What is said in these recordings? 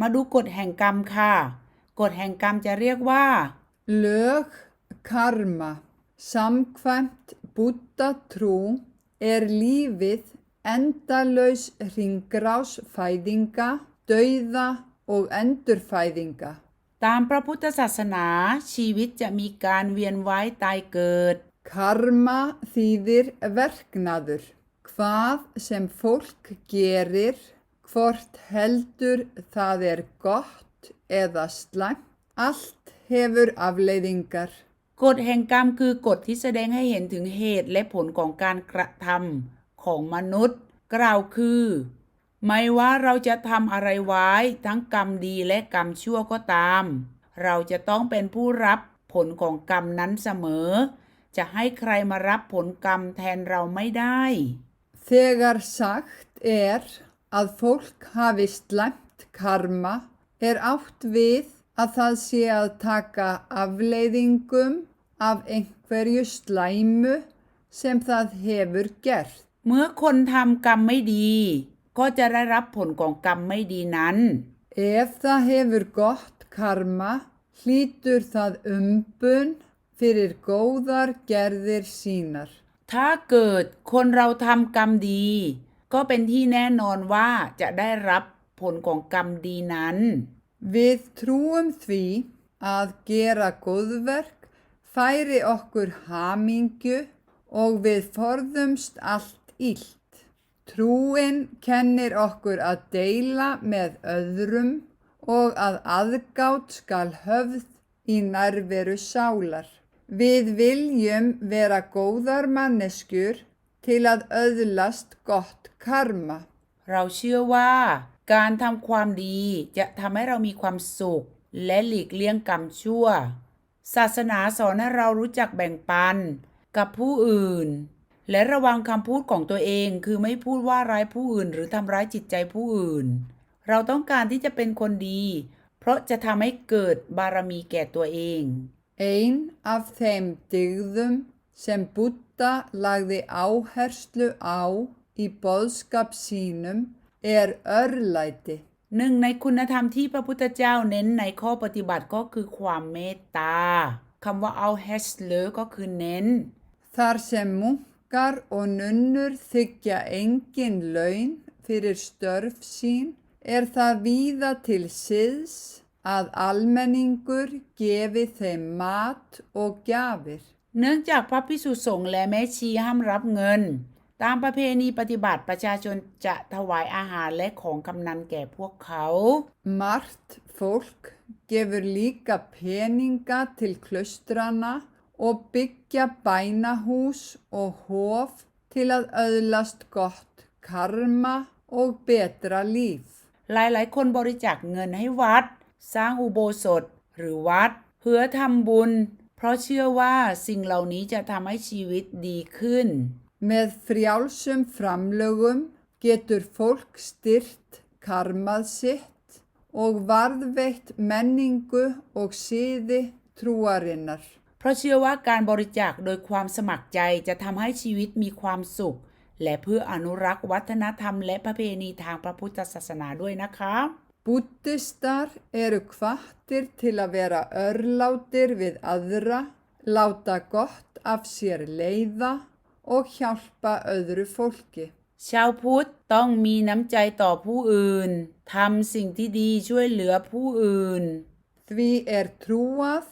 มาดูกฎแห่งกรรมค่ะ กฎแห่งกรรมจะเรียกว่า Lög karma. Samkvæmt Buddha trú er lífið endalaus hringrás fæðinga, dauða og endurfæðinga. ตามพระพุทธศาสนา ชีวิตจะมีการเวียนว่ายตายเกิด Karma þýðir verknaður. Hvað sem fólk gerir, hvort heldur það er gott eða slæmt, allt hefur afleiðingar. กฎแห่งกรรมคือกฎที่แสดงให้เห็นถึงเหตุและผลของการกระทำของมนุษย์ กล่าวคือ ไม่ว่าเราจะทำอะไรไว้ ทั้งกรรมดีและกรรมชั่วก็ตาม เราจะต้องเป็นผู้รับผลของกรรมนั้นเสมอ จะให้ใครมารับผลกรรมแทนเราไม่ได้ Þegar sagt er að fólk hafi slæmt karma er átt við að það sé að taka afleiðingum af einhverju slæmu sem það hefur gert. เมื่อคนทำกรรมไม่ดี ก็จะได้รับผลของกรรมไม่ดีนั้น Ef það hefur gott karma hlýtur það umbun fyrir góðar gerðir sínar. ถ้าเกิดคนเราทำกรรมดี ก็เป็นที่แน่นอนว่าจะได้รับผลของกรรมดีนั้น Við trúum því að gera góðverk færi okkur hamingju og við forðumst allt illt. Trúin kennir okkur að deila með öðrum og að aðgátt skal höfð í nærveru sálar. Við viljum vera góðar manneskjur til að öðlast gott karma. เราเชื่อว่า การทำความดีจะทำให้เรามีความสุข และหลีกเลี่ยงกรรมชั่ว ศาสนาสอนให้เรารู้จักแบ่งปัน กับผู้อื่น และระวังคำพูดของตัวเองคือไม่พูดว่าร้ายผู้อื่น หรือทำร้ายจิตใจผู้อื่น เราต้องการที่จะเป็นคนดี เพราะจะทำให้เกิดบารมีแก่ตัวเอง Ein af þeim dygðum sem Buddha lagði áherslu á í boðskap sínum er örlæti. หนึ่งในคุณธรรมที่พระพุทธเจ้าเน้นในข้อปฏิบัติก็คือความเมตตาคำว่าเอาแฮชเลก็คือเน้น Þar sem munkar og nunnur þykja engin laun fyrir störf sín er það víða til siðs að almenningur gefi þeim mat og gjafir. เนื่องจากพระพิสุสงฆ์และแม่ชีห้ามรับเงิน ตามประเพณีปฏิบัติประชาชนจะถวายอาหารและของกำนันแก่พวกเขา Margt fólk gefur líka peninga til klaustrana og byggja bænahús og hof til að öðlast gott karma og betra líf. หลายๆ คนบริจาคเงินให้วัด สร้างอุโบสถหรือวัด เพื่อทำบุญ เพราะเชื่อว่าสิ่งเหล่านี้จะทำให้ชีวิตดีขึ้น Með frjálsum framlögum getur fólk styrt karmað sitt og varðveitt menningu og siði trúarinnar. เพราะเชื่อว่าการบริจาคโดยความสมัครใจจะทำให้ชีวิตมีความสุข และเพื่ออนุรักษ์วัฒนธรรมและประเพณีทางพระพุทธศาสนาด้วยนะคะ Búddistar eru hvattir til að vera örlátir við aðra, láta gott af sér leiða og hjálpa öðru fólki. ชาวพุทธต้องมีน้ำใจต่อผู้อื่นทำสิ่งที่ดีช่วยเหลือผู้อื่น Því er trúað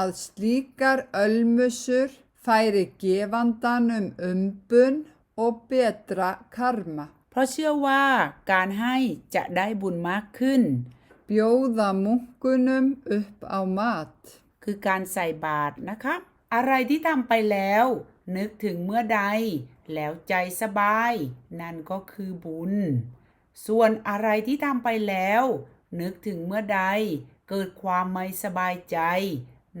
að slíkar ölmusur færi gefandanum umbun og betra karma. เพราะเชื่อว่าการให้จะได้บุญมากขึ้น Bjóða munkunum upp á mat. คือการใส่บาตรนะครับอะไรที่ทำไปแล้ว นึกถึงเมื่อใด แล้วใจสบาย นั่นก็คือบุญ ส่วนอะไรที่ทำไปแล้ว นึกถึงเมื่อใด เกิดความไม่สบายใจ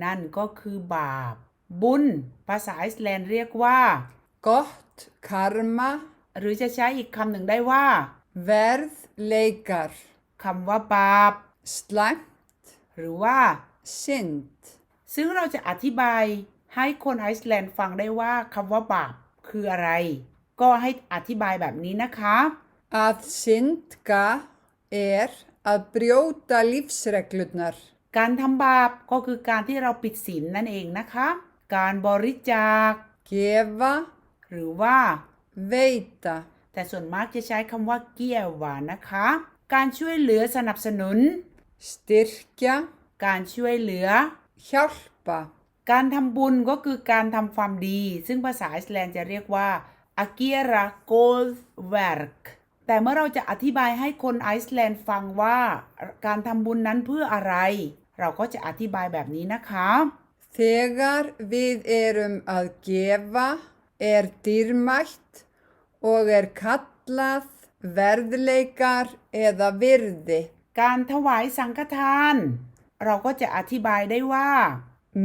นั่นก็คือบาป บุญ ภาษาไอซ์แลนด์เรียกว่า Gott karma หรือจะใช้อีกคำหนึ่งได้ว่า verðleikar. คำว่าบาป Slæmt หรือว่า synd. ซึ่งเราจะอธิบายให้คนไอซ์แลนด์ฟังได้ว่าคำว่าบาปคืออะไร ก็ให้อธิบายแบบนี้นะคะ Að syndga er að brjóta lífsreglurnar. การทำบาปก็คือการที่เราปิดศีลนั่นเองนะคะ การบริจาค Gefa, หรือว่า veita, แต่ส่วนมากจะใช้คำว่าเกียวหวานนะคะ การช่วยเหลือสนับสนุน styrkja, การช่วยเหลือ hjálpa, การทำบุญก็คือการทำความดี ซึ่งภาษาไอซ์แลนด์จะเรียกว่า a g e r a g o d work แต่เมื่อเราจะอธิบายให้คนไอซ์แลนด์ฟังว่าการทำบุญนั้นเพื่ออะไร เราก็จะอธิบายแบบนี้นะคะ Þegar við erum að gefa er dýrmætt og er kallað verðleikar eða virði. การถวายสังฆทาน เราก็จะอธิบายได้ว่า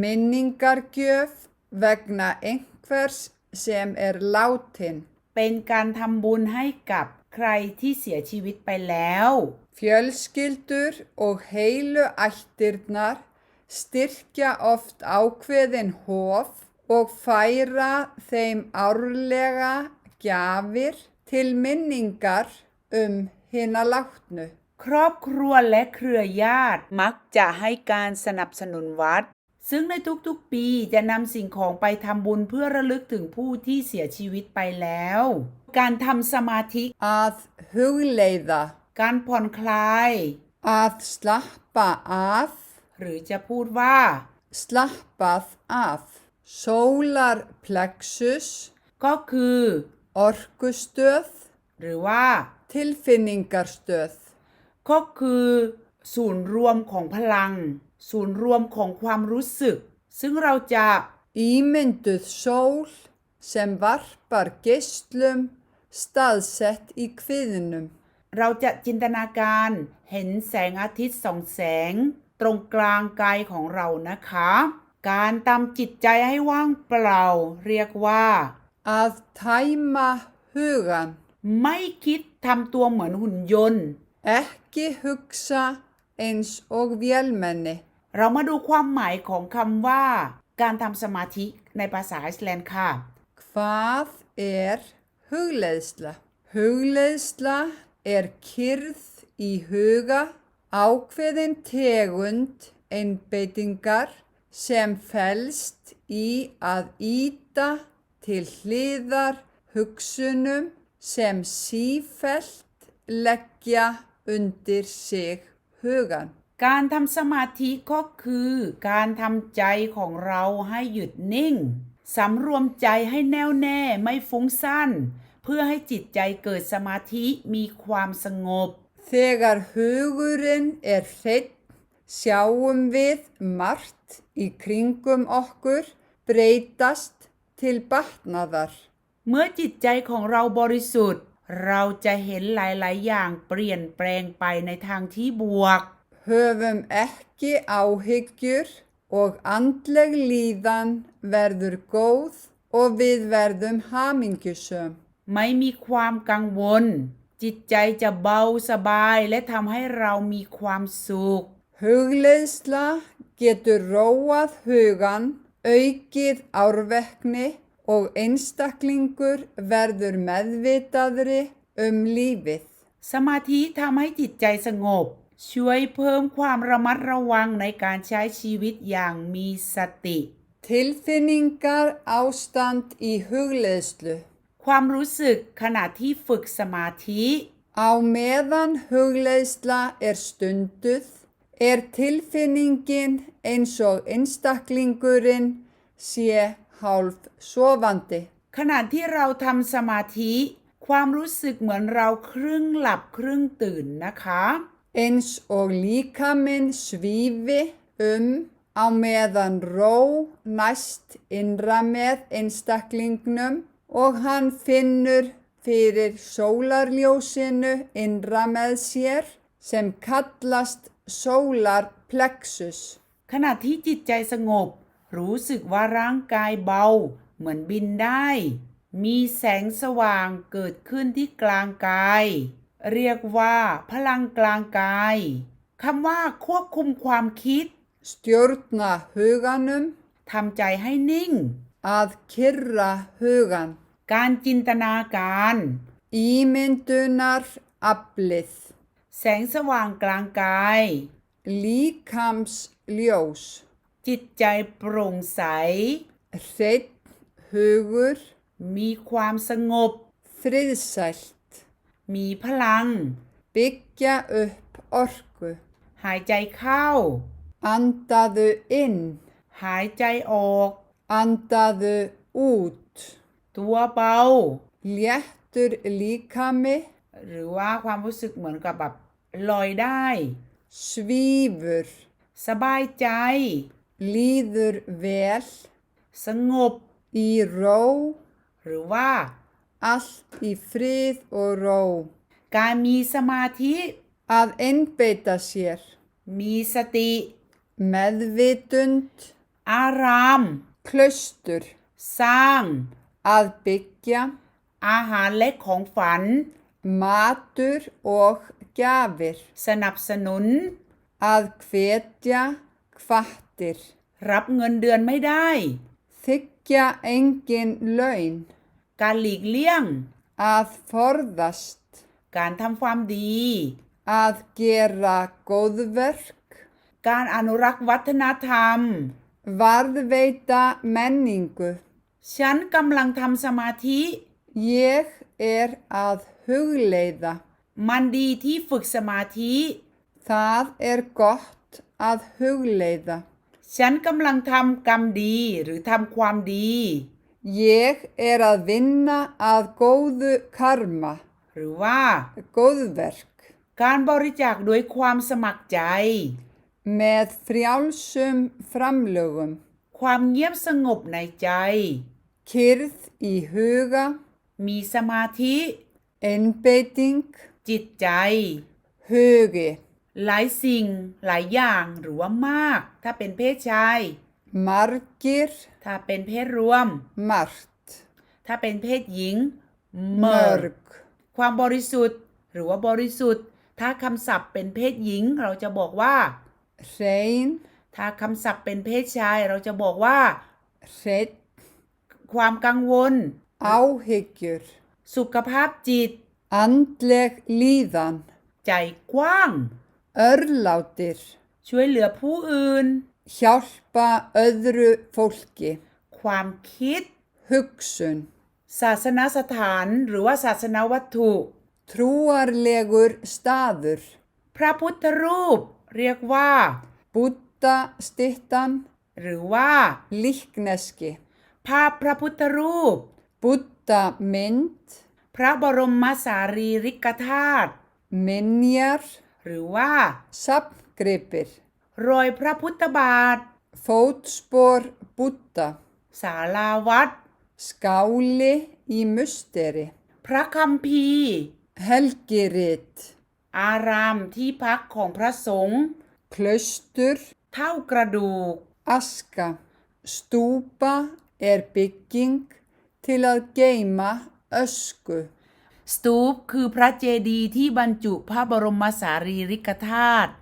Minningargjöf vegna einhvers sem er látin. เป็นการทำบุญให้กับใครที่เสียชีวิตไปแล้ว Fjölskyldur og heilu ættirnar styrkja oft ákveðin hof og færa þeim árlega gjafir til minningar um hina látnu. ครอบครัวและเครือญาติมักจะให้การสนับสนุนวัด ซึ่งในทุกๆปีจะนำสิ่งของไปทำบุญเพื่อระลึกถึงผู้ที่เสียชีวิตไปแล้ว การทำสมาธิ Að hugleiða, การผ่อนคลาย að slappa af, หรือจะพูดว่า slappað af. Sólarplexus, ก็คือ orkustöð, หรือว่า tilfinningarstöð. ก็คือศูนย์รวมของพลัง ศูนย์รวมของความรู้สึก ซึ่งเราจะ Ímynduð sól sem varpar geislum staðsett í kviðnum. เราจะจินตนาการเห็นแสงอาทิตย์ส่องแสง ตรงกลางกายของเรานะคะ การตามจิตใจให้ว่างเปล่า เรียกว่า Að tæma hugan, ไม่คิดทำตัวเหมือนหุ่นยนต์ ekki hugsa eins og vélmenni. เรามาดูความหมายของคำว่า การทำสมาธิในภาษาไอซ์แลนด์ค่ะ Hvað er hugleiðsla? Hugleiðsla er kyrð í huga, ákveðin tegund einbeitingar sem felst í að íta til hliðar hugsunum sem sífellt leggja undir sig hugan. การทำสมาธิก็คือการทำใจของเราให้หยุดนิ่งสำรวมใจให้แน่วแน่ไม่ฟุ้งซ่านเพื่อให้จิตใจเกิดสมาธิมีความสงบ Þegar hugurinn er hreitt, sjáum við margt í kringum okkur breytast til batnaðar. เมื่อจิตใจของเราบริสุทธิ์ เราจะเห็นหลาย ๆ อย่างเปลี่ยนแปลงไปในทางที่บวก Höfum ekki áhyggjur og andleg líðan verður góð og við verðum hamingjusöm. ไม่มีความกังวล จิตใจจะเบาสบายและทำให้เรามีความสุข Hugleiðsla getur róað hugan, aukið árvekni og einstaklingur verður meðvitaðri um lífið. สมาธิทำให้จิตใจสงบ ช่วยเพิ่มความระมัดระวังในการใช้ชีวิตอย่างมีสติ Tilfinningar ástand í hugleiðslu. ความรู้สึกขณะที่ฝึกสมาธิ Á meðan hugleiðsla er stunduð er tilfinningin eins og einstaklingurinn sé hálf sofandi. ขณะที่เราทำสมาธิ ความรู้สึกเหมือนเราครึ่งหลับครึ่งตื่นนะคะ Eins og líkaminn svífi um á meðan ró næst innra með einstaklingnum og hann finnur fyrir sólarljósinu innra með sér sem kallast sólarplexus. ขณะที่จิตใจสงบ รู้สึกว่าร่างกายเบา เหมือนบินได้ มีแสงสว่างเกิดขึ้นที่กลางกาย เรียกว่าพลังกลางกายคำว่าควบคุมความคิด Stjórna huganum ทำใจให้นิ่ง að kyrra hugan. การจินตนาการ Ímyndunar aflið. แสงสว่างกลางกาย líkamsljós, จิตใจโปร่งใส hreitt hugur, มีความสงบ friðsælt, มีพลัง byggja upp orku, หายใจเข้า andaðu inn, หายใจออก andaðu út, ตัวเบา léttur líkami, หรือว่าความรู้สึกเหมือนกับแบบลอยได้ svífur, สบายใจ líður vel, สงบ í ró, หรือว่า allt í frið og ró, การมีสมาธิ að einbeita sér, มีสติ meðvitund, อาราม klaustur, สร้าง að byggja, อาหารและของฝัน matur og gjafir, สนับสนุน að hvetja, hvattir, รับเงินเดือนไม่ได้ þykja engin laun, การหลีกเลี่ยง að forðast, การทำความดี að gera góðverk, การอนุรักษ์วัฒนธรรม varðveita menningu. ฉันกำลังทำสมาธิ Ég er að hugleiða. มันดีที่ฝึกสมาธิ Það er gott að hugleiða. ฉันกำลังทำกรรมดีหรือทำความดี Ég er að vinna að góðu karma, หรือว่า góðverk, การบริจาคด้วยความสมัครใจ með frjálsum framlögum, ความเงียบสงบในใจ kyrð í huga, มีสมาธิ einbeiting, จิตใจ hugi, หลายสิ่งหลายอย่างหรือว่ามาก ถ้าเป็นเพศชาย margir, ถ้าเป็นเพศรวม margt, ถ้าเป็นเพศหญิง mörg mörg, ความบริสุทธิ์ หรือว่าบริสุทธิ์ ถ้าคำศัพท์เป็นเพศหญิง เราจะบอกว่า hrein, ถ้าคำศัพท์เป็นเพศชาย เราจะบอกว่า hreitt, ความกังวล áhyggjur, สุขภาพจิต andleg líðan, ใจกว้าง örlátir, ช่วยเหลือผู้อื่น hjálpa öðru fólki, ความคิด hugsun, ศาสนสถานหรือว่าศาสนวัตถุ trúarlegur staður, พระพุทธรูป เรียกว่า búta stittan, หรือว่า líkneski, ภาพพระพุทธรูป búta mynd, พระบรมสารีริกธาตุ minjar, หรือว่า sapngripir, รอยพระพุทธบาท fótspor Búdda, ศาลาวัด skáli í musteri, พระคัมภีร์ helgirit, อารามที่พักของพระสงฆ์ klaustur, เท่ากระดูก aska, stúpa er bygging til að geyma ösku, สตูปคือพระเจดีย์ที่บรรจุพระบรมสารีริกธาตุ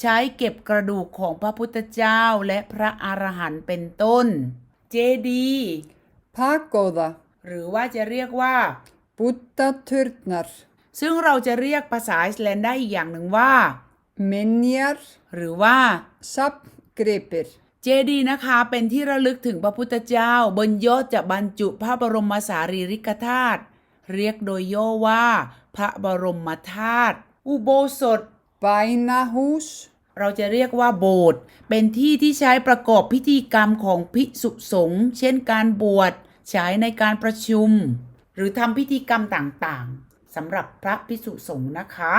ใช้เก็บกระดูกของพระพุทธเจ้าและพระอรหันต์เป็นต้น เจดีย์ pagoda, หรือว่าจะเรียกว่า Búddaturnar, ซึ่งเราจะเรียกภาษาไอซ์แลนด์ได้อีกอย่างหนึ่งว่า minjar, หรือว่า sapngripir, เจดีนะคะเป็นที่ระลึกถึงพระพุทธเจ้า บนยอดจะบรรจุพระบรมสารีริกธาตุเรียกโดยย่อว่า พระบรมธาตุอุโบสถ bænahús, เราจะเรียกว่าโบสถ์เป็นที่ที่ใช้ประกอบพิธีกรรมของภิกษุสงฆ์เช่นการบวชใช้ในการประชุม หรือทำพิธีกรรมต่างๆสำหรับพระภิกษุสงฆ์นะคะ